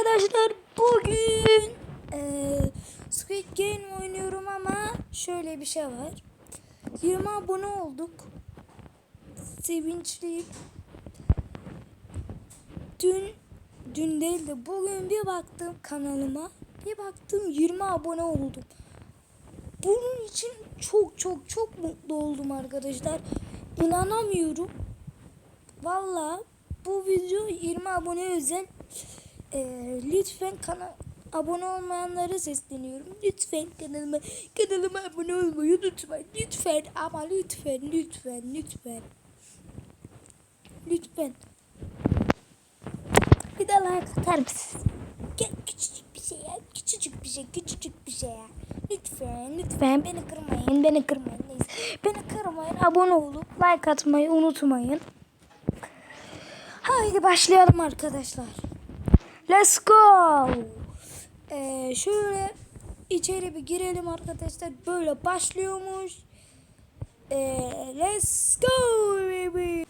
arkadaşlar bugün eee Squid Game oynuyorum ama şöyle bir şey var. 20 abone olduk. Sevinçliyim. Dün dün değil de bugün bir baktım kanalıma. Bir baktım 20 abone oldum. Bunun için çok çok çok mutlu oldum arkadaşlar. İnanamıyorum. Valla bu video 20 abone özel. Ee, lütfen kana abone olmayanlara sesleniyorum. Lütfen kanalıma kanalıma abone olmayı unutmayın. Lütfen ama lütfen lütfen lütfen. Lütfen. Bir de like atar mısınız? Küçücük bir şey ya. Küçücük bir şey, küçücük bir şey ya. Lütfen, lütfen beni kırmayın, beni kırmayın. Neyse. Beni kırmayın, abone olup like atmayı unutmayın. Haydi başlayalım arkadaşlar. Let's go. Ee, şöyle içeri bir girelim arkadaşlar. Böyle başlıyormuş. Ee, let's go baby.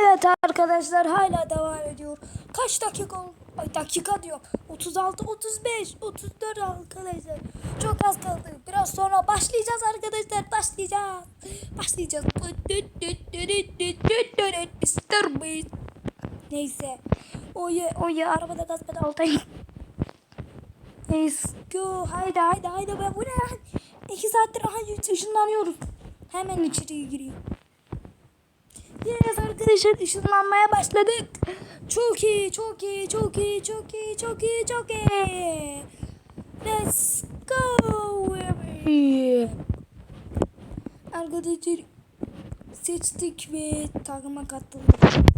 Evet arkadaşlar hala devam ediyor. Kaç dakika oldu? Ay dakika diyor. 36, 35, 34 arkadaşlar. Çok az kaldı. Biraz sonra başlayacağız arkadaşlar. Başlayacağız. Başlayacağız. Mr. Beast. Neyse. Oye oye arabada gaz pedaldayım. Let's go. Haydi haydi haydi. Ben bu ne lan? İki saattir aha ışınlanıyoruz. Hemen içeriye gireyim. Yes arkadaşlar ışınlanmaya başladık. Çok iyi, çok iyi, çok iyi, çok iyi, çok iyi, çok iyi. Let's go. Arkadaşlar seçtik ve takıma katıldık.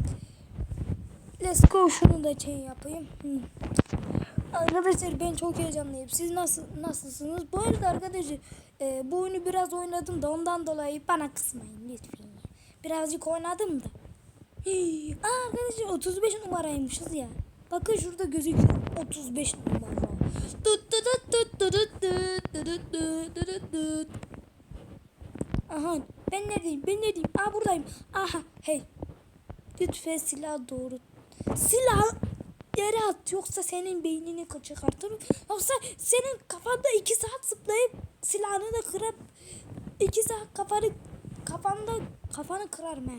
Let's go şunu da şey yapayım. Arkadaşlar ben çok heyecanlıyım. Siz nasıl nasılsınız? Bu arada arkadaşlar e, bu oyunu biraz oynadım da ondan dolayı bana kısmayın lütfen. Birazcık oynadım da. Hii. Aa, arkadaşlar 35 numaraymışız ya. Bakın şurada gözüküyor. 35 numara. Aha ben neredeyim? Ben neredeyim? Aa buradayım. Aha hey. Lütfen silah doğrult Silah yere at yoksa senin beynini çıkartırım. Yoksa senin kafanda iki saat zıplayıp silahını da kırıp iki saat kafanı kafanda kafanı kırarım ha.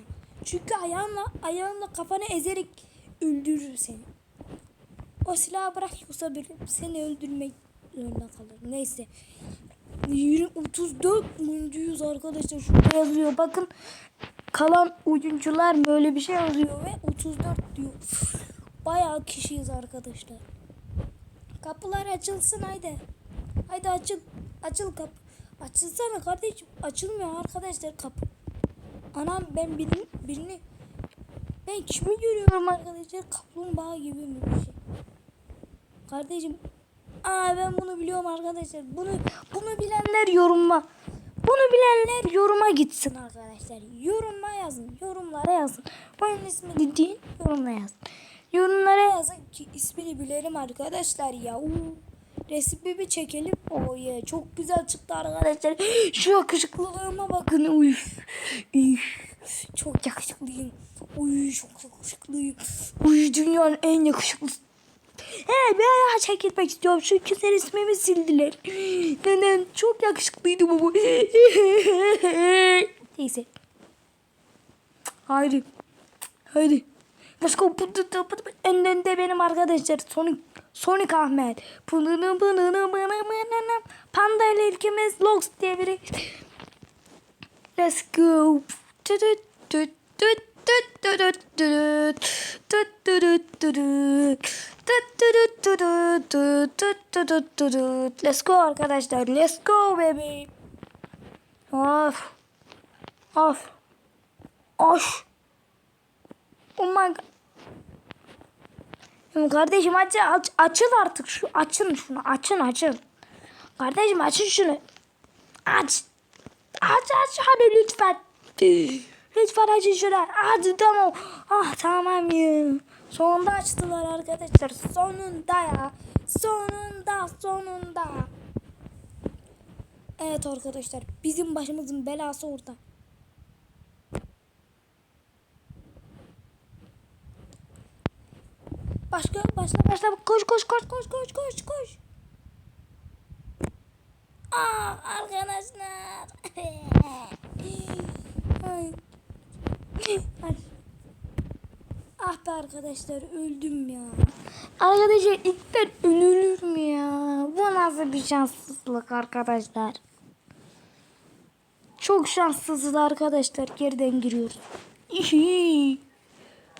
Çünkü ayağınla ayağınla kafanı ezerek öldürür seni. O silahı bırak yoksa bir seni öldürmek zorunda kalır. Neyse. 20, 34 oyuncuyuz arkadaşlar. Şurada yazıyor. Bakın kalan oyuncular böyle bir şey yazıyor ve 34 diyor. Bayağı kişiyiz arkadaşlar. Kapılar açılsın haydi. Haydi açıl. Açıl kapı. Açılsana kardeşim. Açılmıyor arkadaşlar kapı. Anam ben birini, birini ben kimi görüyorum arkadaşlar? Kaplumbağa gibi mi bir şey? Kardeşim Aa ben bunu biliyorum arkadaşlar. Bunu bunu bilenler yoruma. Bunu bilenler yoruma gitsin arkadaşlar. Yoruma yazın. Yorumlara yazın. Oyun ismini değil yorumlara yazın. Yorumlara yazın ki ismini bilelim arkadaşlar ya. Uu. Resmi bir çekelim. Oh yeah. Çok güzel çıktı arkadaşlar. Şu yakışıklılığıma bakın. Uy. Uy. Çok yakışıklıyım. Uy çok yakışıklıyım. Uy dünyanın en yakışıklısı. He bir ayağa çekilmek istiyorum. Çünkü sen ismimi sildiler. Neden? Çok yakışıklıydı bu. Neyse. Haydi. Haydi. Let's go. En benim arkadaşlar. Sonic. Sonic Ahmet. Panda ile ilkimiz Logs diye biri. Let's go. Tut tut tut Let's go arkadaşlar. Let's go baby. Of. Of. Of. Oh my god. Ya Kardeşim aç, aç, açıl artık şu açın şunu açın açın. Kardeşim açın şunu. Aç. Aç aç hadi lütfen. Lütfen açın şunu. Hadi tamam. Ah tamam ya. Sonunda açtılar arkadaşlar. Sonunda ya. Sonunda sonunda. Evet arkadaşlar. Bizim başımızın belası orada. Başka başla başla koş koş koş koş koş koş koş. Aa arkadaşlar. Ay. Ah be arkadaşlar öldüm ya. Arkadaşlar ilk ben ölür mü ya? Bu nasıl bir şanssızlık arkadaşlar? Çok şanssızız arkadaşlar. Geriden giriyoruz.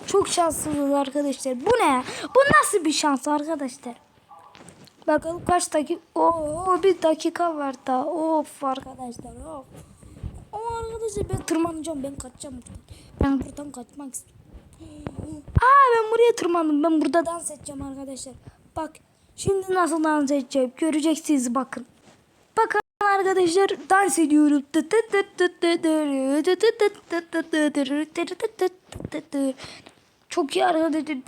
Çok şanssızız arkadaşlar. Bu ne? Bu nasıl bir şans arkadaşlar? Bakalım kaç dakika? Oo bir dakika var daha. Of arkadaşlar of. Arkadaşlar ben tırmanacağım. Ben kaçacağım buradan. Ben buradan kaçmak istiyorum. Aa ben buraya tırmandım. Ben burada dans edeceğim arkadaşlar. Bak şimdi nasıl dans edeceğim. Göreceksiniz bakın. Bakın arkadaşlar dans ediyorum. Çok iyi arkadaşlar.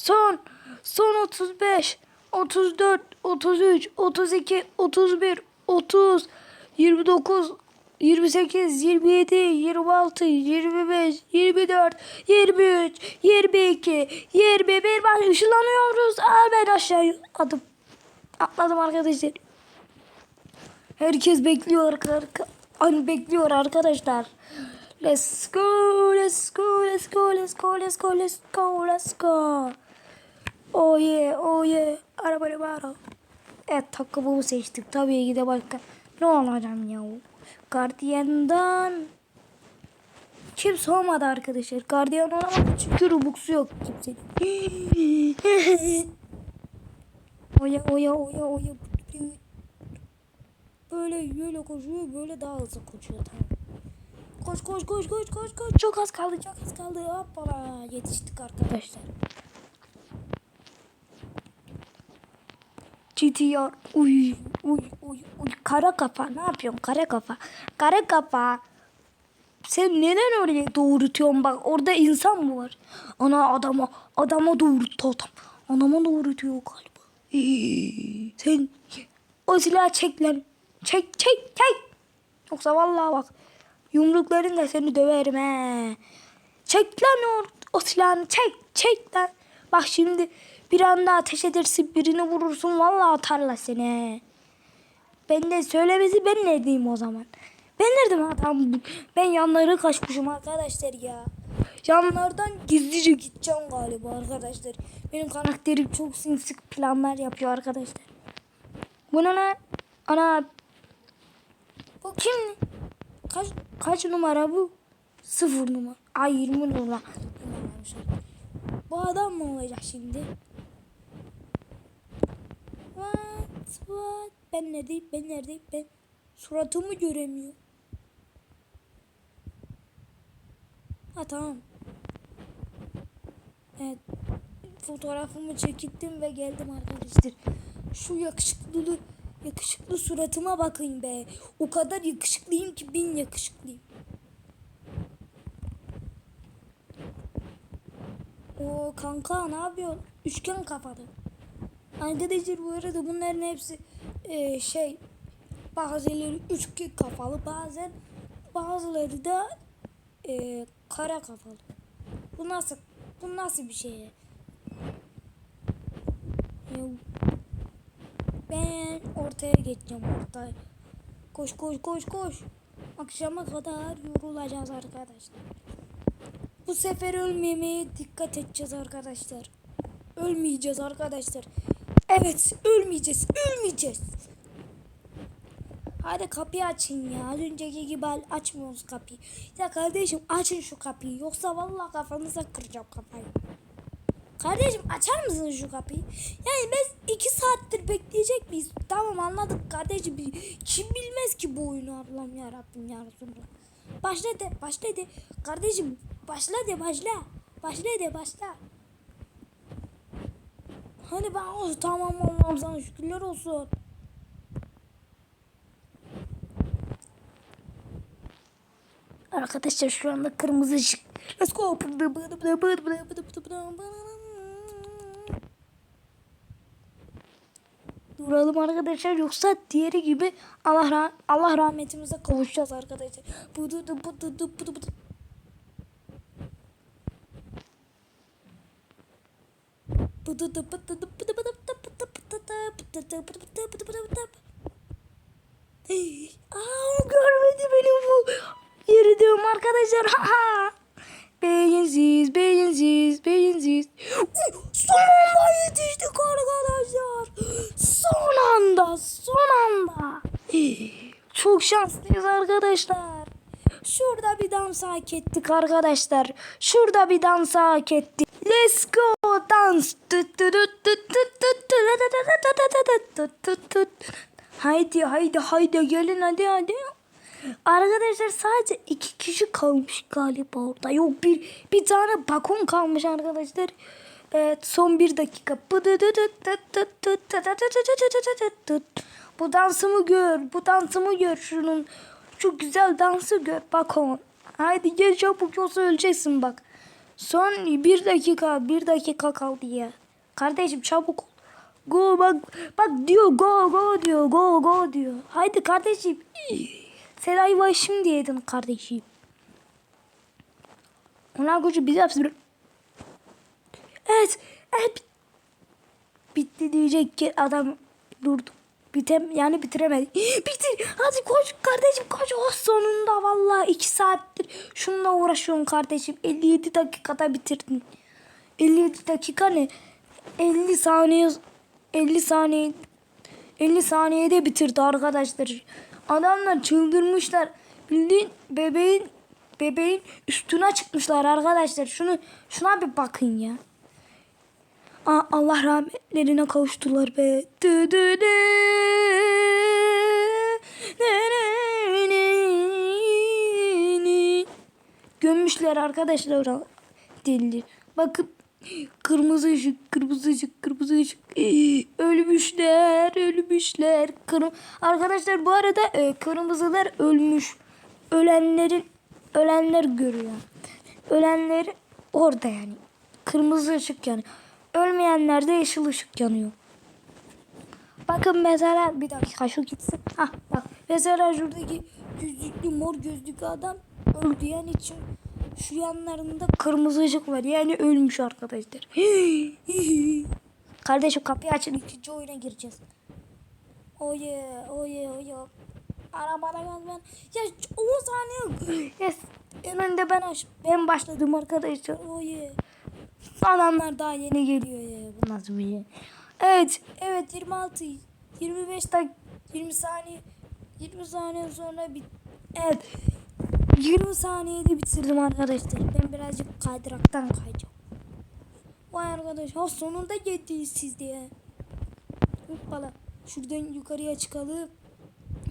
Son, son 35, 34, 33, 32, 31, 30, 29, 28, 27, 26, 25, 24, 23, 22, 21 bak ışınlanıyoruz. Aa ben aşağıya atladım. Atladım arkadaşlar. Herkes bekliyor arka, Hani bekliyor arkadaşlar. Let's go, let's go, let's go, let's go, let's go, let's go, let's go. Oh yeah, oh yeah. Araba ara. Evet takımımı seçtik. Tabii ki de başka. Ne olacağım ya? Gardiyan'dan kimse olmadı arkadaşlar. Gardiyan olamadı çünkü Rubux'u yok kimsenin. oya oya oya oya. Böyle böyle koşuyor böyle daha hızlı koşuyor tamam. Koş koş koş koş koş koş. Çok az kaldı çok az kaldı. Hoppala yetiştik arkadaşlar. GTR. Uy uy uy uy. Kara kafa ne yapıyorsun kara kafa? Kara kafa. Sen neden öyle doğrultuyorsun bak orada insan mı var? Ana adama adama doğrulttu adam. Anama doğrultuyor galiba. Ee, sen o silahı çek lan. Çek çek çek. Yoksa vallahi bak yumruklarınla seni döverim he. Çek lan o, o silahını çek çek lan. Bak şimdi bir anda ateş edersin birini vurursun vallahi atarlar seni. Ben de söylemesi ben ne diyeyim o zaman. Ben nerede adam? Ben yanları kaçmışım arkadaşlar ya. Yanlardan gizlice gideceğim galiba arkadaşlar. Benim karakterim çok sinsik planlar yapıyor arkadaşlar. Bu ne? Ana. Bu kim? Kaç, kaç numara bu? Sıfır numara. Ay 20 numara. Bu adam mı olacak şimdi? What? Ben neredeyim? Ben neredeyim? Ben suratımı göremiyor. Ha tamam. Evet. Fotoğrafımı çekittim ve geldim arkadaşlar. Şu yakışıklı yakışıklı suratıma bakın be. O kadar yakışıklıyım ki bin yakışıklıyım. O kanka ne yapıyor? Üçgen kafalı. Arkadaşlar bu arada bunların hepsi e, şey bazıları üçgen kafalı bazen bazıları da e, kara kafalı. Bu nasıl bu nasıl bir şey? Ben ortaya geçeceğim ortaya. Koş koş koş koş. Akşama kadar yorulacağız arkadaşlar. Bu sefer ölmemeye dikkat edeceğiz arkadaşlar. Ölmeyeceğiz arkadaşlar. Evet ölmeyeceğiz. Ölmeyeceğiz. Hadi kapıyı açın ya. Az önceki gibi açmıyoruz kapıyı. Ya kardeşim açın şu kapıyı. Yoksa vallahi kafanıza kıracağım kafayı. Kardeşim açar mısın şu kapıyı? Yani biz iki saattir bekleyecek miyiz? Tamam anladık kardeşim. Kim bilmez ki bu oyunu Allah'ım ya Rabbim ya Resulallah. Başla de başla de. Kardeşim başla de başla. Başla de başla. Hani ben oh, tamam Allah'ım sana şükürler olsun. Arkadaşlar şu anda kırmızı ışık. Let's go. Dur vuralım arkadaşlar yoksa diğeri gibi Allah rah- Allah rahmetimize kavuşacağız arkadaşlar. Budu du budu du budu Aa, görmedi beni bu. Yürüdüm arkadaşlar. Ha ha. Beyinsiz, beyinsiz, beyinsiz. Uy, Son anda yetiştik arkadaşlar. Son anda, son anda. Çok şanslıyız arkadaşlar. Şurada bir dans hak ettik arkadaşlar. Şurada bir dans hak ettik. Let's go dans. Haydi haydi haydi gelin hadi hadi. Arkadaşlar sadece iki kişi kalmış galiba orada. Yok bir bir tane bakon kalmış arkadaşlar. Evet son bir dakika. Bu dansımı gör. Bu dansımı gör şunun. Şu güzel dansı gör bakon. Haydi gel çabuk yoksa öleceksin bak. Son bir dakika bir dakika kaldı ya. Kardeşim çabuk. Go bak bak diyor go go diyor go go diyor. Haydi kardeşim. Sen ayvayı şimdi yedin kardeşim. Ona gücü bize yapsın. Evet. Evet. Bitti diyecek ki adam durdu. Bitem yani bitiremedi. Bitir. Hadi koş kardeşim koş. Oh sonunda vallahi iki saattir şununla uğraşıyorum kardeşim. 57 dakikada bitirdin. 57 dakika ne? 50 saniye 50 saniye 50 saniyede bitirdi arkadaşlar. Adamlar çıldırmışlar. Bildiğin bebeğin bebeğin üstüne çıkmışlar arkadaşlar. Şunu şuna bir bakın ya. Aa, Allah rahmetlerine kavuştular be. Dü dü dü. Gömmüşler arkadaşlar o deli. Bakın kırmızı ışık, kırmızı ışık, kırmızı ışık. Ölmüşler, ölmüşler. Kırm arkadaşlar bu arada e, kırmızılar ölmüş. Ölenlerin ölenler görüyor. Ölenler orada yani. Kırmızı ışık yani. Ölmeyenlerde yeşil ışık yanıyor. Bakın mesela bir dakika şu gitsin. Hah bak mesela şuradaki gözlüklü mor gözlüklü adam öldü yani için şu yanlarında kırmızı ışık var yani ölmüş arkadaşlar. Kardeşim kapıyı açın ikinci oyuna gireceğiz. Oye oye oye. Arabada gaz ben. Ya 10 saniye. Yes. En önde ben aç. Ben başladım arkadaşlar. Oye. Adamlar daha yeni geliyor ya. Bu nasıl bir şey? Evet. Evet 26. 25 dakika. 20 saniye. 20 saniye sonra bit. Evet. 20 saniyede bitirdim arkadaşlar. Ben birazcık kaydıraktan kayacağım. Vay arkadaş. Ha sonunda geldiniz siz diye. Hoppala. Şuradan yukarıya çıkalım.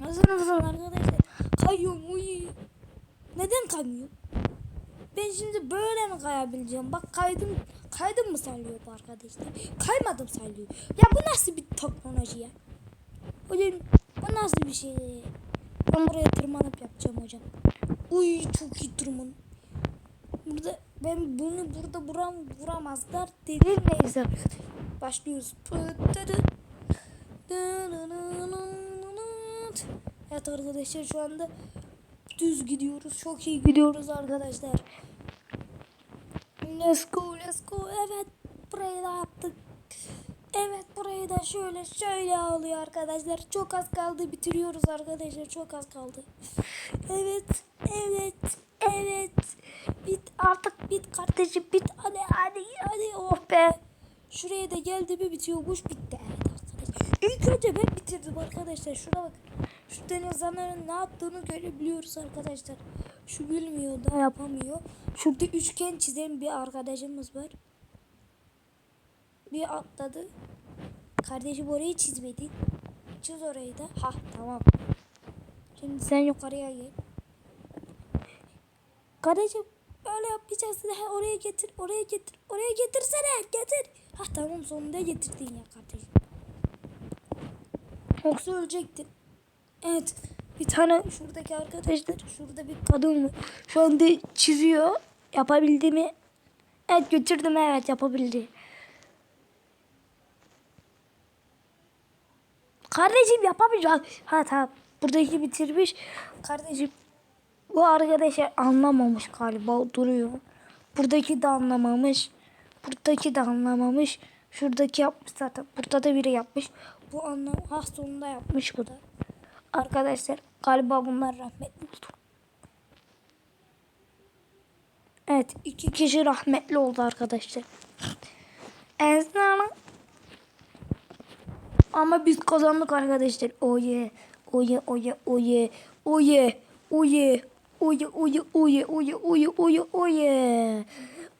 Hazır mısın arkadaşlar? Kayıyorum. Uy. Neden kaymıyorum? Ben şimdi böyle mi kayabileceğim? Bak kaydım. Kaydım mı sallıyor bu arkadaşlar? Kaymadım sallıyor. Ya bu nasıl bir teknoloji ya? Hocam bu nasıl bir şey? Ben buraya tırmanıp yapacağım hocam. Uy çok iyi tırman. Burada ben bunu burada vuram vuramazlar dedi neyse. Başlıyoruz. Evet arkadaşlar şu anda düz gidiyoruz. Çok iyi gidiyoruz arkadaşlar. Let's go, let's go. Evet, burayı da yaptık. Evet, burayı da şöyle şöyle oluyor arkadaşlar. Çok az kaldı. Bitiriyoruz arkadaşlar. Çok az kaldı. Evet, evet, evet. Bit artık bit kardeşim bit. Hadi hadi hadi oh be. Şuraya da geldi mi bitiyormuş bitti. Evet arkadaşlar. İlk önce ben bitirdim arkadaşlar. Şuna bak. Şu denizlerin ne yaptığını görebiliyoruz arkadaşlar. Şu bilmiyor da yapamıyor. Şurada üçgen çizen bir arkadaşımız var. Bir atladı. Kardeşim orayı çizmedi. Çiz orayı da. Ha tamam. Şimdi sen yukarıya gel. Kardeşim öyle yapmayacağız. Ha, oraya getir, oraya getir, oraya getirsene, getir. Ha tamam sonunda getirdin ya kardeşim. Yoksa ölecektin. Evet. Bir tane şuradaki arkadaşlar, şurada bir kadın var. Şu anda çiziyor. Yapabildi mi? Evet götürdüm evet yapabildi. Kardeşim yapamayacak. Ha tamam. Buradaki bitirmiş. Kardeşim bu arkadaşlar anlamamış galiba duruyor. Buradaki de anlamamış. Buradaki de anlamamış. Şuradaki yapmış zaten. Burada da biri yapmış. Bu anlam ha sonunda yapmış bu da. Arkadaşlar galiba bunlar rahmetli oldu. Evet iki kişi rahmetli oldu arkadaşlar. En son ama biz kazandık arkadaşlar. Oye. Oye oye oye. Oye. Oye. Oye oye oye oye oye oye oye.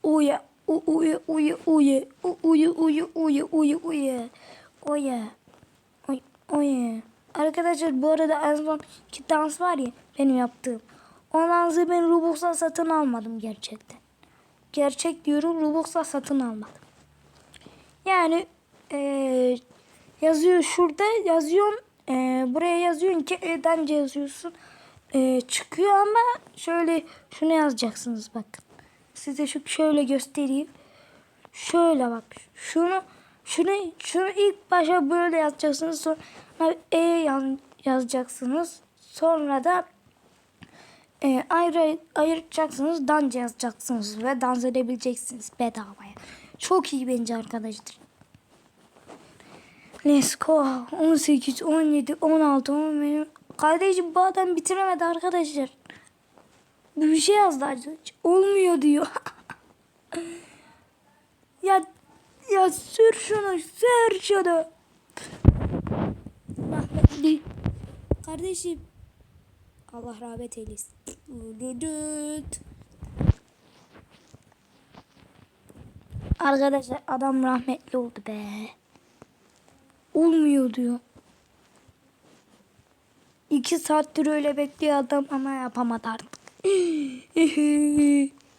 Oye. Oye oye oye. Oye oye oye oye oye. Oye. Oy, oye. Arkadaşlar bu arada en son ki dans var ya benim yaptığım. O dansı ben Robux'tan satın almadım gerçekten. Gerçek diyorum Robux'tan satın almadım. Yani eee, yazıyor şurada yazıyorsun eee, buraya yazıyorsun ki E'den yazıyorsun Eee, çıkıyor ama şöyle şunu yazacaksınız bakın size şu şöyle göstereyim şöyle bak şunu şunu şunu ilk başa böyle yazacaksınız sonra E yazacaksınız sonra da e, ayrı ayıracaksınız dans yazacaksınız ve dans edebileceksiniz bedavaya. Çok iyi bence arkadaşlar. Let's go. 18, 17, 16, 15. Kardeşim bu adam bitiremedi arkadaşlar. Bir şey yazdı acı. Olmuyor diyor. ya ya sür şunu, sür şunu. Rahmetli. Kardeşim. Allah rahmet eylesin. Arkadaşlar adam rahmetli oldu be. Olmuyor diyor. İki saattir öyle bekliyor adam ama yapamadı artık.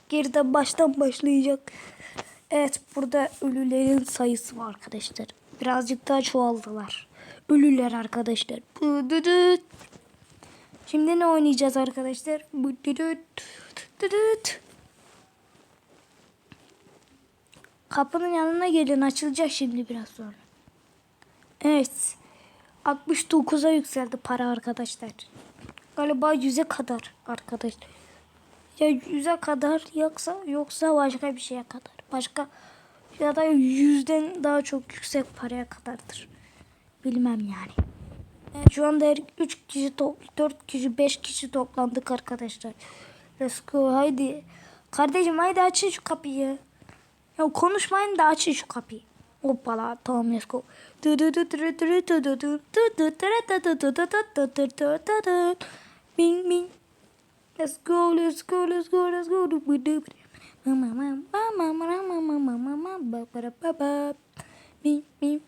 Geriden baştan başlayacak. Evet burada ölülerin sayısı var arkadaşlar. Birazcık daha çoğaldılar. Ölüler arkadaşlar. Şimdi ne oynayacağız arkadaşlar? Kapının yanına gelin açılacak şimdi biraz sonra. Evet. 69'a yükseldi para arkadaşlar. Galiba 100'e kadar arkadaşlar. Ya 100'e kadar yoksa yoksa başka bir şeye kadar. Başka ya da 100'den daha çok yüksek paraya kadardır. Bilmem yani. Evet, şu anda 3 kişi, 4 kişi, 5 kişi toplandık arkadaşlar. Let's go haydi. Kardeşim haydi açın şu kapıyı. Ya konuşmayın da açın şu kapıyı. Hoppala tamam let's go. Bing bing. Let's go, let's go, let's go, let's go. Bing bing.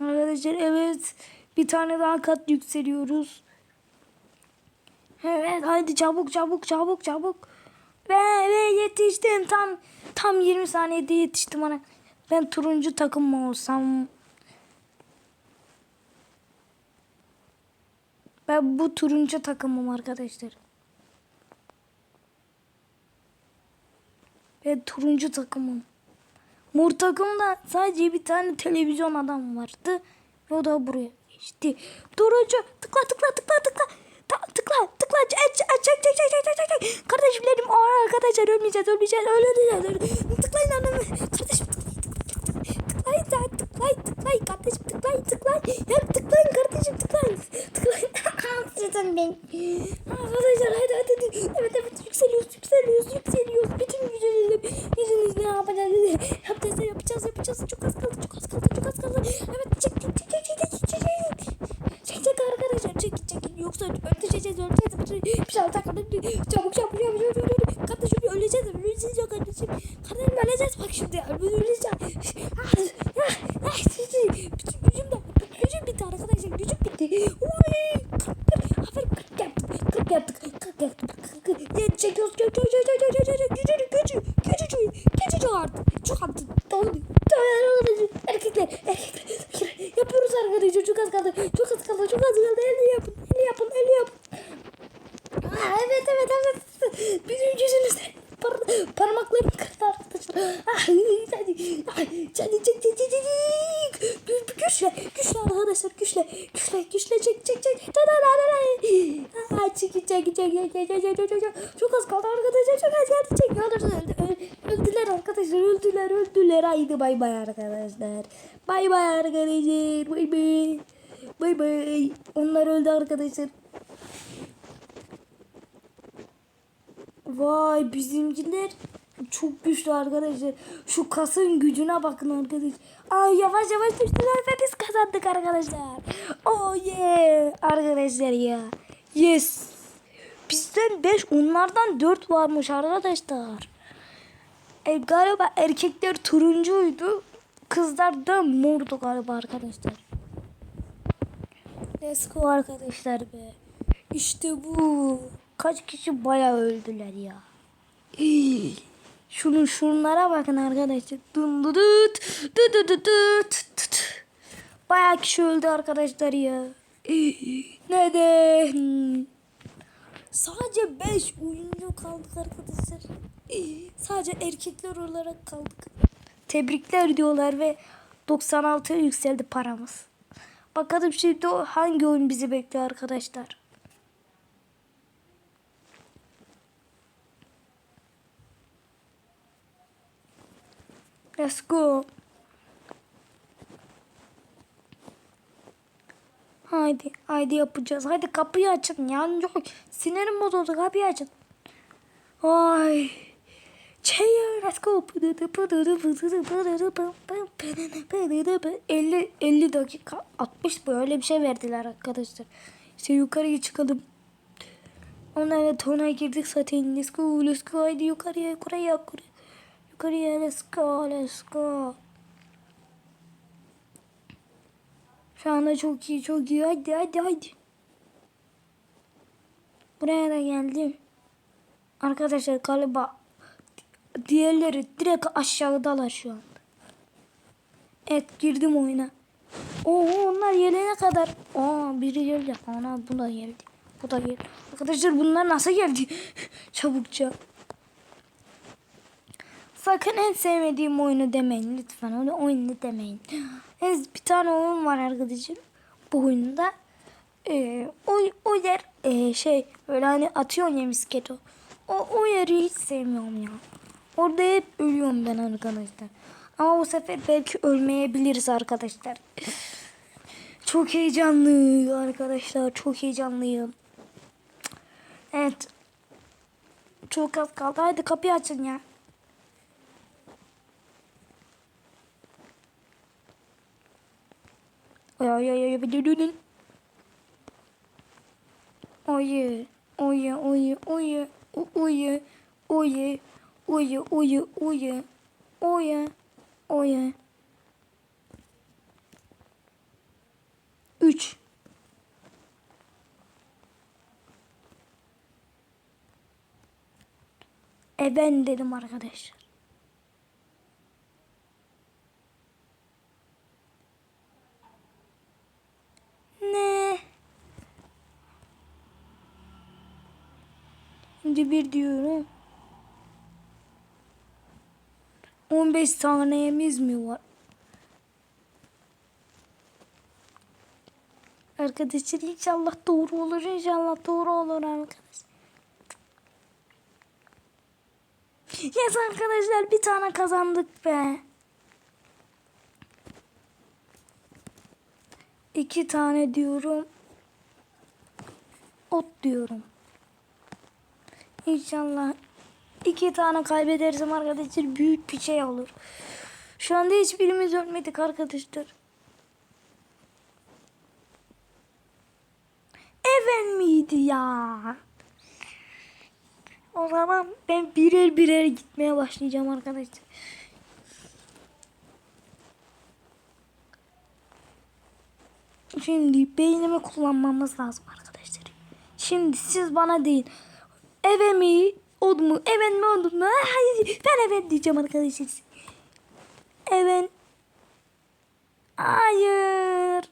Arkadaşlar evet bir tane daha kat yükseliyoruz. Evet haydi çabuk çabuk çabuk çabuk. Ve, ve yetiştim tam tam 20 saniyede yetiştim ana. Ben turuncu takım mı olsam? Ben bu turuncu takımım arkadaşlar. Ben turuncu takımım. Mor takımda sadece bir tane televizyon adam vardı. Ve o da buraya geçti. Turuncu tıkla tıkla tıkla tıkla. Ta, tıkla tıkla çek çek çek çek çek çek. Kardeşim benim Aa, arkadaşlar ölmeyeceğiz ölmeyeceğiz öleceğiz. öleceğiz. Tıklayın anamı. Kardeşim tıklayın tıklayın tıklayın tıklayın tıklayın kardeşim tıklayın tıklayın. Ya tıklayın kardeşim tıklayın. Tıklayın. Sizin ben. Arkadaşlar hadi hadi. hadi. Evet evet yükseliyoruz yükseliyoruz yükseliyoruz. Bütün gücünüzle yüzünüzle yapacağız. Yapacağız yapacağız yapacağız. Çok az kaldı çok az kaldı çok az kaldı. Evet çek çek çek çek çek çek çek. Çek arkadaşlar çek çek. Yoksa öldüreceğiz öleceğiz. Bir şey kardeşim. Çabuk çabuk çabuk çabuk. Kardeşim öleceğiz öleceğiz ya kardeşim. Kardeşim öleceğiz bak şimdi. Öleceğiz gidecek gidecek gidecek gidecek gidecek çok az kaldı arkadaşlar çok az gidecek ne olursa öldü, öldüler arkadaşlar öldüler öldüler haydi bay bay arkadaşlar bay bay arkadaşlar bay bay bay bay onlar öldü arkadaşlar vay bizimkiler çok güçlü arkadaşlar. Şu kasın gücüne bakın arkadaşlar. Ay yavaş yavaş düştüler ve biz kazandık arkadaşlar. Oh yeah arkadaşlar ya. Yes. Bizden 5 onlardan 4 varmış arkadaşlar. E, galiba erkekler turuncuydu. Kızlar da mordu galiba arkadaşlar. Let's go arkadaşlar be. İşte bu. Kaç kişi bayağı öldüler ya. Şunun şunlara bakın arkadaşlar. Dun dun dut, dut dut dut dut, tut. Bayağı kişi öldü arkadaşlar ya. Hii. Neden? Sadece 5 oyuncu kaldık arkadaşlar. Sadece erkekler olarak kaldık. Tebrikler diyorlar ve 96'ya yükseldi paramız. Bakalım şimdi hangi oyun bizi bekliyor arkadaşlar. Let's go. Haydi, haydi yapacağız. Haydi kapıyı açın. Yani yok. Sinirim bozuldu. Kapıyı açın. Ay. Chair, let's go. 50, 50 dakika 60 böyle bir şey verdiler arkadaşlar. İşte yukarıya çıkalım. Onlarla tona girdik zaten. Let's go, let's go. Haydi yukarıya, yukarıya, yukarıya. Yukarıya, let's go, let's go. Şu anda çok iyi, çok iyi. Hadi, hadi, hadi. Buraya da geldim. Arkadaşlar galiba diğerleri direkt aşağıdalar şu anda. Evet girdim oyuna. Oo onlar gelene kadar. Aa biri geldi. Ana bu da geldi. Bu da geldi. Arkadaşlar bunlar nasıl geldi? Çabukça. Sakın en sevmediğim oyunu demeyin lütfen. Öyle oyunu demeyin. En bir tane oyun var arkadaşım. Bu oyunda e, o, o yer e, şey böyle hani atıyorsun ya misket o. O, o yeri hiç sevmiyorum ya. Orada hep ölüyorum ben arkadaşlar. Ama bu sefer belki ölmeyebiliriz arkadaşlar. Çok heyecanlı arkadaşlar. Çok heyecanlıyım. Evet. Çok az kaldı. Hadi kapıyı açın ya. Oy oy oy oy bir dönün. Oy oy oy oy oy oy oy oy oy oy oy Üç. E ben dedim arkadaşlar. 31 diyorum. 15 saniyemiz mi var? Arkadaşlar inşallah doğru olur. inşallah doğru olur arkadaşlar. Yes arkadaşlar bir tane kazandık be. İki tane diyorum. Ot diyorum. İnşallah iki tane kaybedersem arkadaşlar büyük bir şey olur. Şu anda hiçbirimiz ölmedik arkadaşlar. Even miydi ya? O zaman ben birer birer gitmeye başlayacağım arkadaşlar. Şimdi beynimi kullanmamız lazım arkadaşlar. Şimdi siz bana deyin. Eve mi? Od mu? Evet mi od mu? Ben evet diyeceğim arkadaşlar. Evet. Hayır.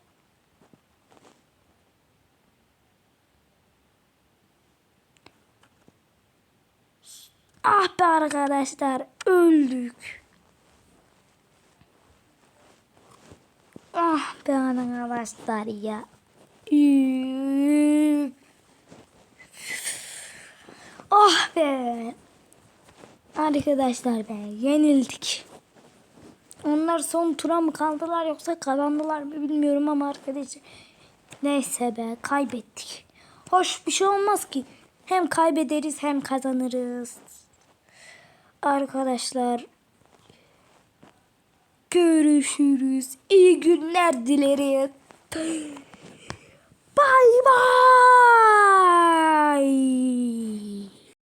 Ah be arkadaşlar öldük. Ah be arkadaşlar ya. Üf. Ah be. Arkadaşlar be yenildik. Onlar son tura mı kaldılar yoksa kazandılar mı bilmiyorum ama arkadaşlar. Neyse be kaybettik. Hoş bir şey olmaz ki. Hem kaybederiz hem kazanırız. Arkadaşlar görüşürüz. İyi günler dilerim. Bay bay.